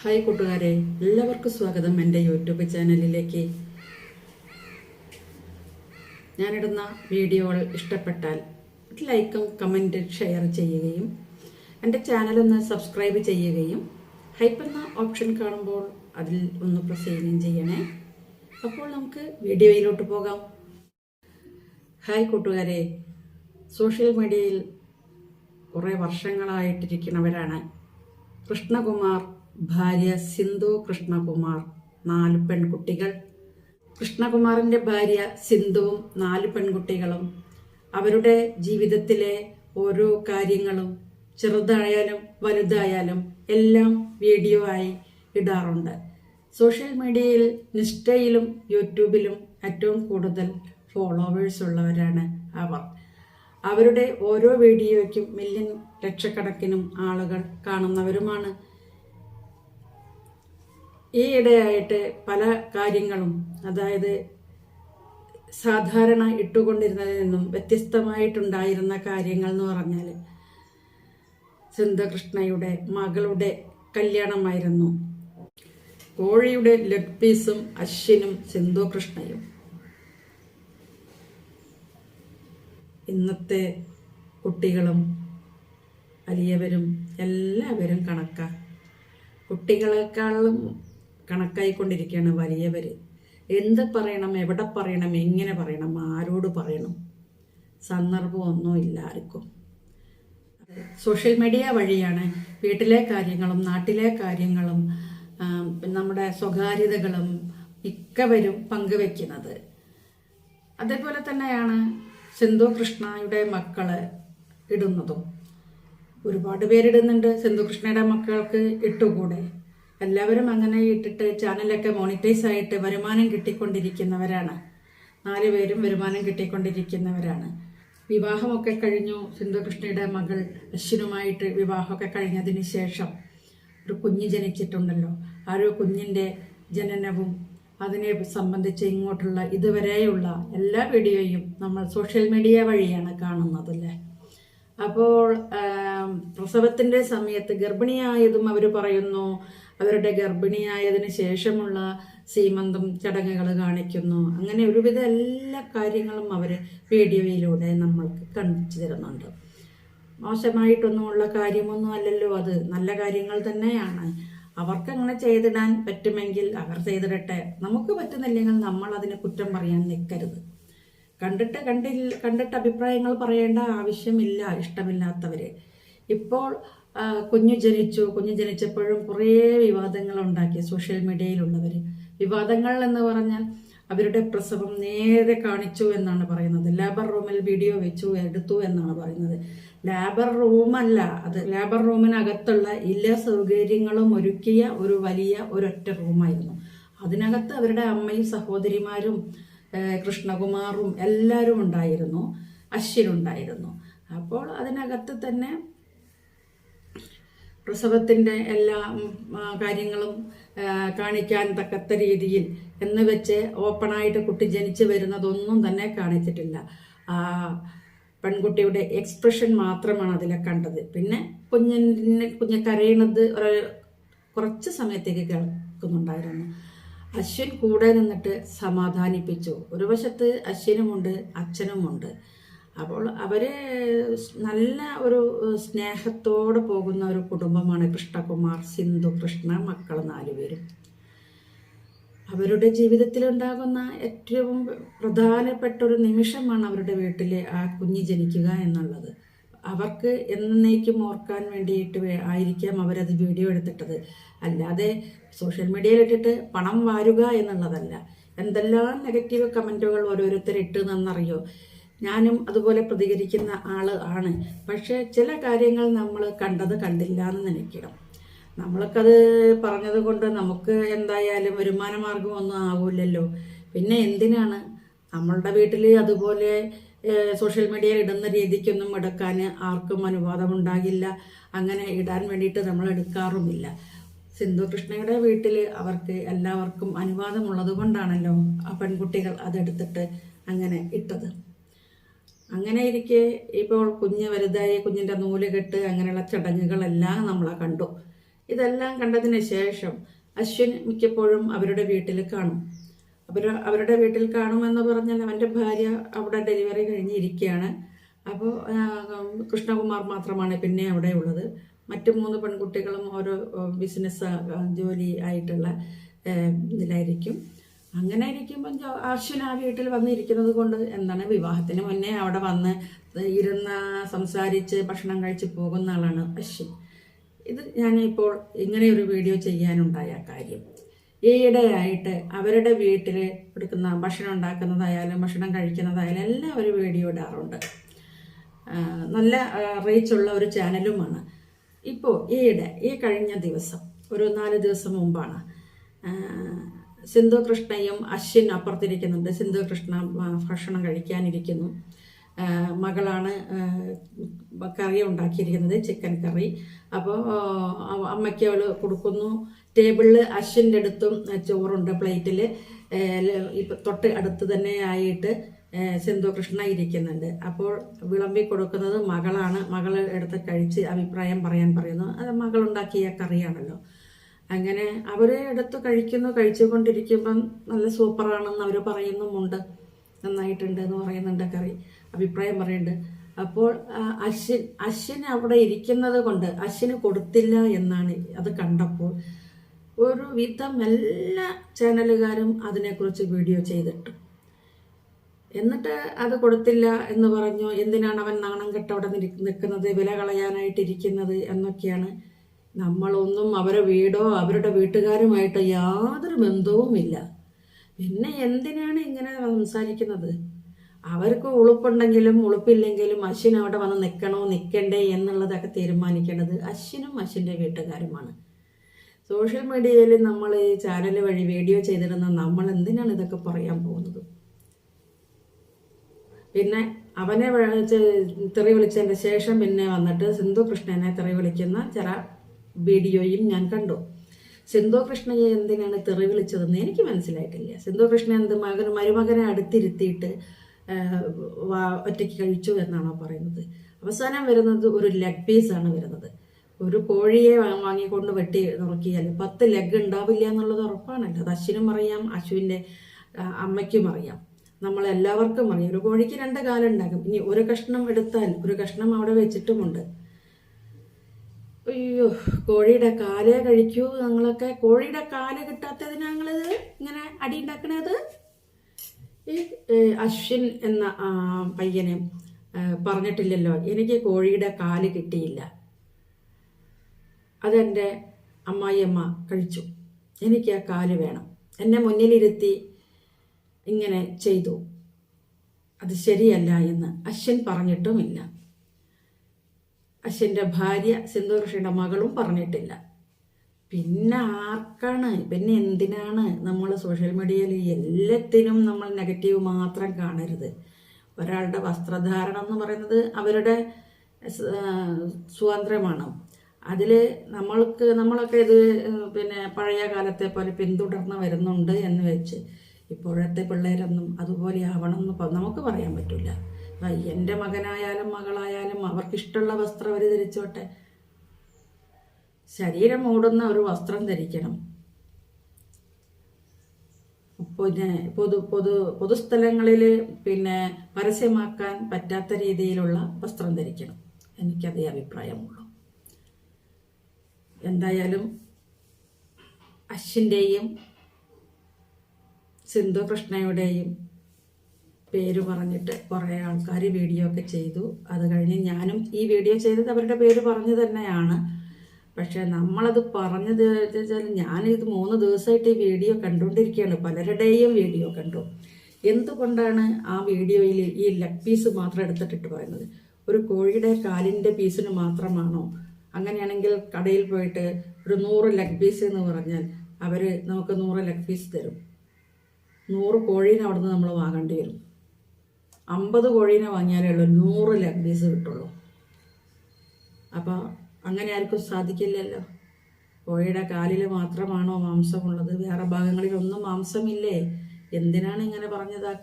Hi കൂട്ടുകാരെ എല്ലാവർക്കും സ്വാഗതം എന്റെ യൂട്യൂബ് ചാനലിലേക്ക്. ഞാനിടുന്ന വീഡിയോകൾ ഇഷ്ടപ്പെട്ടാൽ ലൈക്കും കമന്റ് ഷെയർ ചെയ്യുകയും എന്റെ ചാനലൊന്ന് സബ്സ്ക്രൈബ് ചെയ്യുകയും ഹൈപ്പ് എന്ന ഓപ്ഷൻ കാണുമ്പോൾ അതിൽ ഒന്ന് പ്രസ് ചെയ്യുകയും ചെയ്യണേ. അപ്പോൾ നമുക്ക് വീഡിയോയിലോട്ട് പോകാം. ഹായ് കൂട്ടുകാരെ സോഷ്യൽ മീഡിയയിൽ കുറേ വർഷങ്ങളായിട്ടിരിക്കുന്നവരാണ് കൃഷ്ണകുമാർ ഭാര്യ സിന്ധു കൃഷ്ണകുമാർ നാല് പെൺകുട്ടികൾ. കൃഷ്ണകുമാറിന്റെ ഭാര്യ സിന്ധുവും നാല് പെൺകുട്ടികളും. അവരുടെ ജീവിതത്തിലെ ഓരോ കാര്യങ്ങളും ചെറുതായാലും വലുതായാലും എല്ലാം വീഡിയോ ആയി ഇടാറുണ്ട്. സോഷ്യൽ മീഡിയയിൽ നിഷ്ഠയിലും യൂട്യൂബിലും ഏറ്റവും കൂടുതൽ ഫോളോവേഴ്സ് ഉള്ളവരാണ് അവർ. അവരുടെ ഓരോ വീഡിയോയ്ക്കും മില്യൺ ലക്ഷക്കണക്കിനും ആളുകൾ കാണുന്നവരുമാണ് ഈ ഇടയായിട്ട് പല കാര്യങ്ങളും അതായത് സാധാരണ ഇട്ടുകൊണ്ടിരുന്നതിൽ നിന്നും വ്യത്യസ്തമായിട്ടുണ്ടായിരുന്ന കാര്യങ്ങൾ എന്ന് പറഞ്ഞാൽ സിന്ധകൃഷ്ണയുടെ മകളുടെ കല്യാണമായിരുന്നു. കോഴിയുടെ ലെഗ് പീസും അശ്വിനും സിന്ധു കൃഷ്ണയും ഇന്നത്തെ കുട്ടികളും വലിയവരും എല്ലാവരും കണക്കാണ് കുട്ടികളെക്കാളും കണക്കായിക്കൊണ്ടിരിക്കുകയാണ് വലിയവർ എന്ത് പറയണം എവിടെ പറയണം എങ്ങനെ പറയണം ആരോട് പറയണം? സന്ദർഭമൊന്നും ഇല്ല ആർക്കും സോഷ്യൽ മീഡിയ വഴിയാണ് വീട്ടിലെ കാര്യങ്ങളും നാട്ടിലെ കാര്യങ്ങളും നമ്മുടെ സ്വകാര്യതകളും മിക്കവരും പങ്കുവെക്കുന്നത്. അതേപോലെ തന്നെയാണ് സിന്ധു കൃഷ്ണയുടെ മക്കൾ ഇടുന്നതും. ഒരുപാട് പേരിടുന്നുണ്ട് സിന്ധു കൃഷ്ണയുടെ മക്കൾക്ക് ഇട്ടുകൂടെ. എല്ലാവരും അങ്ങനെ ഇട്ടിട്ട് ചാനലൊക്കെ മോണിറ്റൈസ് ആയിട്ട് വരുമാനം കിട്ടിക്കൊണ്ടിരിക്കുന്നവരാണ്. നാല് പേരും വരുമാനം കിട്ടിക്കൊണ്ടിരിക്കുന്നവരാണ്. വിവാഹമൊക്കെ കഴിഞ്ഞു. സിന്ധുകൃഷ്ണയുടെ മകൾ അശ്വിനുമായിട്ട് വിവാഹമൊക്കെ കഴിഞ്ഞതിന് ശേഷം ഒരു കുഞ്ഞ് ജനിച്ചിട്ടുണ്ടല്ലോ. ആ ഒരു കുഞ്ഞിന്റെ ജനനവും അതിനെ സംബന്ധിച്ച് ഇങ്ങോട്ടുള്ള ഇതുവരെയുള്ള എല്ലാ വീഡിയോയും നമ്മൾ സോഷ്യൽ മീഡിയ വഴിയാണ് കാണുന്നതല്ലേ അപ്പോൾ ആം, പ്രസവത്തിന്റെ സമയത്ത് ഗർഭിണിയായതും അവർ പറയുന്നു. അവരുടെ ഗർഭിണിയായതിന് ശേഷമുള്ള സീമന്തം ചടങ്ങുകൾ കാണിക്കുന്നു. അങ്ങനെ ഒരുവിധ എല്ലാ കാര്യങ്ങളും അവർ വീഡിയോയിലൂടെ നമ്മൾക്ക് കാണിച്ചു തരുന്നുണ്ട്. മോശമായിട്ടൊന്നുമുള്ള കാര്യമൊന്നും അല്ലല്ലോ അത്. നല്ല കാര്യങ്ങൾ തന്നെയാണ്. അവർക്ക് അങ്ങനെ ചെയ്തിടാൻ പറ്റുമെങ്കിൽ അവർ ചെയ്തിടട്ടെ. നമുക്ക് പറ്റുന്നില്ലെങ്കിൽ നമ്മൾ അതിനെ കുറ്റം പറയാൻ നിൽക്കരുത്. കണ്ടിട്ട് കണ്ടില്ല കണ്ടിട്ട് അഭിപ്രായങ്ങൾ പറയേണ്ട ആവശ്യമില്ല ഇഷ്ടമില്ലാത്തവര്. ഇപ്പോൾ കുഞ്ഞു ജനിച്ചു. കുഞ്ഞു ജനിച്ചപ്പോഴും കുറേ വിവാദങ്ങൾ ഉണ്ടാക്കി സോഷ്യൽ മീഡിയയിലുള്ളവർ. വിവാദങ്ങൾ എന്ന് പറഞ്ഞാൽ അവരുടെ പ്രസവം നേരെ കാണിച്ചു എന്നാണ് പറയുന്നത്. ലേബർ റൂമിൽ വീഡിയോ വെച്ചു എടുത്തു എന്നാണ് പറയുന്നത്. ലേബർ റൂമല്ല അത് ലേബർ റൂമിനകത്തുള്ള എല്ലാ സൗകര്യങ്ങളും ഒരുക്കിയ ഒരു വലിയ ഒരൊറ്റ റൂമായിരുന്നു. അതിനകത്ത് അവരുടെ അമ്മയും സഹോദരിമാരും കൃഷ്ണകുമാറും എല്ലാവരും ഉണ്ടായിരുന്നു. അശ്വിനുണ്ടായിരുന്നു അപ്പോൾ അതിനകത്ത് തന്നെ പ്രസവത്തിന്റെ എല്ലാ കാര്യങ്ങളും കാണിക്കാൻ തക്കത്ത രീതിയിൽ എന്ന് വെച്ച് ഓപ്പണായിട്ട് കുട്ടി ജനിച്ചു വരുന്നതൊന്നും തന്നെ കാണിച്ചിട്ടില്ല. ആ പെൺകുട്ടിയുടെ എക്സ്പ്രഷൻ മാത്രമാണ് അതിലെ കണ്ടത്. പിന്നെ കുഞ്ഞിനെ കുഞ്ഞ് കരയണത് ഒരു കുറച്ച് സമയത്തേക്ക് കേൾക്കുന്നുണ്ടായിരുന്നു. അശ്വിൻ കൂടെ നിന്നിട്ട് സമാധാനിപ്പിച്ചു. ഒരു വശത്ത് അശ്വിനുമുണ്ട് അച്ഛനുമുണ്ട്. അപ്പോൾ അവർ നല്ല ഒരു സ്നേഹത്തോടെ പോകുന്ന ഒരു കുടുംബമാണ് കൃഷ്ണകുമാർ സിന്ധു കൃഷ്ണ മക്കൾ നാലുപേരും അവരുടെ ജീവിതത്തിലുണ്ടാകുന്ന ഏറ്റവും പ്രധാനപ്പെട്ട ഒരു നിമിഷമാണ് അവരുടെ വീട്ടിലെ ആ കുഞ്ഞ് ജനിക്കുക എന്നുള്ളത്. അവർക്ക് എന്നേക്കും ഓർക്കാൻ വേണ്ടിയിട്ട് ആയിരിക്കാം അവരത് വീഡിയോ എടുത്തിട്ടത്. അല്ലാതെ സോഷ്യൽ മീഡിയയിൽ ഇട്ടിട്ട് പണം വാരുക എന്നുള്ളതല്ല. എന്തെല്ലാം നെഗറ്റീവ് കമന്റുകൾ ഓരോരുത്തർ ഇട്ട് എന്നറിയോ ഞാനും അതുപോലെ പ്രതികരിക്കുന്ന ആൾ ആണ്. പക്ഷേ ചില കാര്യങ്ങൾ നമ്മൾ കണ്ടത് കണ്ടില്ല എന്ന് നനയ്ക്കണം നമ്മൾക്കത് പറഞ്ഞത് കൊണ്ട് നമുക്ക് എന്തായാലും വരുമാന മാർഗമൊന്നും ആവില്ലല്ലോ. പിന്നെ എന്തിനാണ് നമ്മളുടെ വീട്ടിൽ അതുപോലെ സോഷ്യൽ മീഡിയയിൽ ഇടുന്ന രീതിക്കൊന്നും എടുക്കാൻ ആർക്കും അനുവാദമുണ്ടാകില്ല. അങ്ങനെ ഇടാൻ വേണ്ടിയിട്ട് നമ്മൾ എടുക്കാറുമില്ല. സിന്ധു കൃഷ്ണയുടെ വീട്ടിൽ അവർക്ക് എല്ലാവർക്കും അനുവാദമുള്ളത് കൊണ്ടാണല്ലോ ആ പെൺകുട്ടികൾ അതെടുത്തിട്ട് അങ്ങനെ ഇട്ടത്. അങ്ങനെ ഇരിക്കെ ഇപ്പോൾ കുഞ്ഞ് വലുതായി കുഞ്ഞിന്റെ നൂൽ കെട്ട് അങ്ങനെയുള്ള ചടങ്ങുകളെല്ലാം നമ്മൾ കണ്ടു. ഇതെല്ലാം കണ്ടതിന് ശേഷം അശ്വിൻ മിക്കപ്പോഴും അവരുടെ വീട്ടിൽ കാണും. അവർ അവരുടെ വീട്ടിൽ കാണുമെന്ന് പറഞ്ഞാൽ അവന്റെ ഭാര്യ അവിടെ ഡെലിവറി കഴിഞ്ഞിരിക്കുകയാണ് അപ്പോൾ കൃഷ്ണകുമാർ മാത്രമാണ് പിന്നെ അവിടെ ഉള്ളത്. മറ്റു മൂന്ന് പെൺകുട്ടികളും ഓരോ ബിസിനസ് ജോലി ആയിട്ടുള്ള ഇതിലായിരിക്കും. അങ്ങനെ ഇരിക്കുമ്പം അശ്വിൻ ആ വീട്ടിൽ വന്നിരിക്കുന്നത് കൊണ്ട് എന്താണ് വിവാഹത്തിന് മുന്നേ അവിടെ വന്ന് ഇരുന്ന് സംസാരിച്ച് ഭക്ഷണം കഴിച്ച് പോകുന്ന ആളാണ് അശ്വിൻ. ഇത് ഞാനിപ്പോൾ ഇങ്ങനെ ഒരു വീഡിയോ ചെയ്യാനുണ്ടായ കാര്യം. ഈയിടെയായിട്ട് അവരുടെ വീട്ടിൽ എടുക്കുന്ന ഭക്ഷണം ഉണ്ടാക്കുന്നതായാലും ഭക്ഷണം കഴിക്കുന്നതായാലും എല്ലാം അവർ വീഡിയോ ഇടാറുണ്ട്. നല്ല റീച്ചുള്ള ഒരു ചാനലുമാണ് ഇപ്പോൾ ഈയിടെ ഈ കഴിഞ്ഞ ദിവസം ഒരു നാല് ദിവസം മുമ്പാണ് സിന്ധു കൃഷ്ണയും അശ്വിൻ അപ്പുറത്തിരിക്കുന്നുണ്ട്. സിന്ധു കൃഷ്ണ ഭക്ഷണം കഴിക്കാനിരിക്കുന്നു. മകളാണ് കറി ഉണ്ടാക്കിയിരിക്കുന്നത് ചിക്കൻ കറി. അപ്പോൾ അമ്മയ്ക്ക് അവൾ കൊടുക്കുന്നു. ടേബിളിൽ അശ്വിന്റെ അടുത്തും ചോറുണ്ട് പ്ലേറ്റിൽ തൊട്ട് അടുത്ത് തന്നെ ആയിട്ട് സിന്ധു കൃഷ്ണ ഇരിക്കുന്നുണ്ട്. അപ്പോൾ വിളമ്പി കൊടുക്കുന്നത് മകളാണ്. മകൾ എടുത്ത് കഴിച്ച് അഭിപ്രായം പറയാൻ പറയുന്നു. അത് മകളുണ്ടാക്കിയ കറിയാണല്ലോ. അങ്ങനെ അവരെ എടുത്ത് കഴിക്കുന്നു കഴിച്ചുകൊണ്ടിരിക്കുമ്പം നല്ല സൂപ്പറാണെന്ന് അവർ പറയുന്നുമുണ്ട്. നന്നായിട്ടുണ്ട് എന്ന് പറയുന്നുണ്ട് കറി. അഭിപ്രായം പറയുന്നുണ്ട്. അപ്പോൾ അശ്വിൻ അശ്വിൻ അവിടെ ഇരിക്കുന്നത് കൊണ്ട് അശ്വിന് കൊടുത്തില്ല എന്നാണ് അത് കണ്ടപ്പോൾ ഒരു വിധം എല്ലാ ചാനലുകാരും അതിനെക്കുറിച്ച് വീഡിയോ ചെയ്തിട്ടു. എന്നിട്ട് അത് കൊടുത്തില്ല എന്ന് പറഞ്ഞു. എന്തിനാണ് അവൻ നാണം കെട്ട് അവിടെ നിൽക്ക- നിൽക്കുന്നത്? വില കളയാനായിട്ടിരിക്കുന്നത് എന്നൊക്കെയാണ് നമ്മളൊന്നും അവരെ വീടോ അവരുടെ വീട്ടുകാരുമായിട്ട് യാതൊരു ബന്ധവുമില്ല. പിന്നെ എന്തിനാണ് ഇങ്ങനെ സംസാരിക്കുന്നത്? അവർക്ക് ഉളുപ്പുണ്ടെങ്കിലും ഉളുപ്പില്ലെങ്കിലും അശ്വിൻ അവിടെ വന്ന് നിൽക്കണോ നിൽക്കണ്ടേ എന്നുള്ളതൊക്കെ തീരുമാനിക്കേണ്ടത് അശ്വിനും അശ്വിന്റെ വീട്ടുകാരുമാണ്. സോഷ്യൽ മീഡിയയിൽ നമ്മൾ ഈ ചാനൽ വഴി വീഡിയോ ചെയ്തിരുന്ന നമ്മൾ എന്തിനാണ് ഇതൊക്കെ പറയാൻ പോകുന്നത്? പിന്നെ അവനെ തെറി വിളിച്ചതിന് ശേഷം പിന്നെ വന്നിട്ട് സിന്ധു കൃഷ്ണനെ തെറി വിളിക്കുന്ന ചില വീഡിയോയും ഞാൻ കണ്ടു. സിന്ധു കൃഷ്ണയെ എന്തിനാണ് തെറി വിളിച്ചതെന്ന് എനിക്ക് മനസ്സിലായിട്ടില്ല. സിന്ധു കൃഷ്ണ എന്ത് മകൻ മരുമകനെ അടുത്തിരുത്തിയിട്ട് ഒറ്റയ്ക്ക് കഴിച്ചു എന്നാണോ പറയുന്നത്. അവസാനം വരുന്നത് ഒരു ലെഗ് ആണ് വരുന്നത്. ഒരു കോഴിയെ വാങ്ങിക്കൊണ്ട് വെട്ടി നുറുക്കിയാൽ പത്ത് ലെഗ് ഉണ്ടാവില്ല എന്നുള്ളത് ഉറപ്പാണല്ലോ. അത് അശ്വിനും അറിയാം അശ്വിന്റെ അമ്മയ്ക്കും അറിയാം. നമ്മളെല്ലാവർക്കും അറിയാം. ഒരു കോഴിക്ക് രണ്ട് കാലുണ്ടാകും. ഇനി ഒരു കഷ്ണം എടുത്താൽ ഒരു കഷ്ണം അവിടെ വെച്ചിട്ടുമുണ്ട്. അയ്യോ കോഴിയുടെ കാലേ കഴിക്കൂ ഞങ്ങളൊക്കെ. കോഴിയുടെ കാൽ കിട്ടാത്തതിന് ഞങ്ങളിത് ഇങ്ങനെ അടി ഉണ്ടാക്കണത്? ഈ അശ്വിൻ എന്ന പയ്യനെ പറഞ്ഞിട്ടില്ലല്ലോ എനിക്ക് കോഴിയുടെ കാൽ കിട്ടിയില്ല. അതെന്റെ അമ്മായിയമ്മ കഴിച്ചു. എനിക്ക് ആ കാൽ വേണം. എന്നെ മുന്നിലിരുത്തി ഇങ്ങനെ ചെയ്തു. അത് ശരിയല്ല എന്ന് അശ്വിൻ പറഞ്ഞിട്ടുമില്ല. അശ്വിന്റെ ഭാര്യ സിന്ധുകൃഷിയുടെ മകളും പറഞ്ഞിട്ടില്ല. പിന്നെ ആർക്കാണ്? പിന്നെ എന്തിനാണ് നമ്മൾ സോഷ്യൽ മീഡിയയിൽ എല്ലാത്തിനും നമ്മൾ നെഗറ്റീവ് മാത്രം കാണരുത്. ഒരാളുടെ വസ്ത്രധാരണം എന്ന് പറയുന്നത് അവരുടെ സ്വാതന്ത്ര്യമാണ്. അതിൽ നമ്മൾക്ക് നമ്മളൊക്കെ ഇത് പിന്നെ പഴയ കാലത്തെ പോലെ പിന്തുടർന്ന് വരുന്നുണ്ട് എന്ന് വെച്ച് ഇപ്പോഴത്തെ പിള്ളേരൊന്നും അതുപോലെ ആവണം എന്ന് നമുക്ക് പറയാൻ പറ്റില്ല. എന്റെ മകനായാലും മകളായാലും അവർക്കിഷ്ടമുള്ള വസ്ത്രം അവർ ധരിച്ചോട്ടെ. ശരീരം മൂടുന്ന ഒരു വസ്ത്രം ധരിക്കണം. പിന്നെ പൊതു പൊതു പൊതുസ്ഥലങ്ങളിൽ പിന്നെ പരസ്യമാക്കാൻ പറ്റാത്ത രീതിയിലുള്ള വസ്ത്രം ധരിക്കണം. എനിക്കതേ അഭിപ്രായമുള്ളൂ. എന്തായാലും അശ്വിന്റെയും സിന്ധു കൃഷ്ണയുടെയും പേര് പറഞ്ഞിട്ട് കുറേ ആൾക്കാർ വീഡിയോ ഒക്കെ ചെയ്തു. അത് കഴിഞ്ഞ് ഞാനും ഈ വീഡിയോ ചെയ്തത് അവരുടെ പേര് പറഞ്ഞു തന്നെയാണ്. പക്ഷെ നമ്മളത് പറഞ്ഞത് വെച്ചാൽ ഞാനിത് മൂന്ന് ദിവസമായിട്ട് ഈ വീഡിയോ കണ്ടുകൊണ്ടിരിക്കുകയാണ്. പലരുടെയും വീഡിയോ കണ്ടു. എന്തുകൊണ്ടാണ് ആ വീഡിയോയിൽ ഈ ലെഗ് പീസ് മാത്രം എടുത്തിട്ടിട്ട് പറയുന്നത് ഒരു കോഴിയുടെ കാലിന്റെ പീസിന് മാത്രമാണോ? അങ്ങനെയാണെങ്കിൽ കടയിൽ പോയിട്ട് ഒരു നൂറ് ലെഗ് പീസ് എന്ന് പറഞ്ഞാൽ അവർ നമുക്ക് നൂറ് ലെഗ് പീസ് തരും. നൂറ് കോഴീനെ അവിടുന്ന് നമ്മൾ വാങ്ങേണ്ടി വരും. അമ്പത് കോഴീനെ വാങ്ങിയാലേ ഉള്ളൂ നൂറ് ലെഗ് പീസ് കിട്ടുള്ളൂ. അപ്പോൾ അങ്ങനെ ആർക്കും സാധിക്കില്ലല്ലോ. കോഴിയുടെ കാലിൽ മാത്രമാണോ മാംസമുള്ളത്? വേറെ ഭാഗങ്ങളിലൊന്നും മാംസമില്ലേ? എന്തിനാണ് ഇങ്ങനെ പറഞ്ഞതാക്കുന്നത്?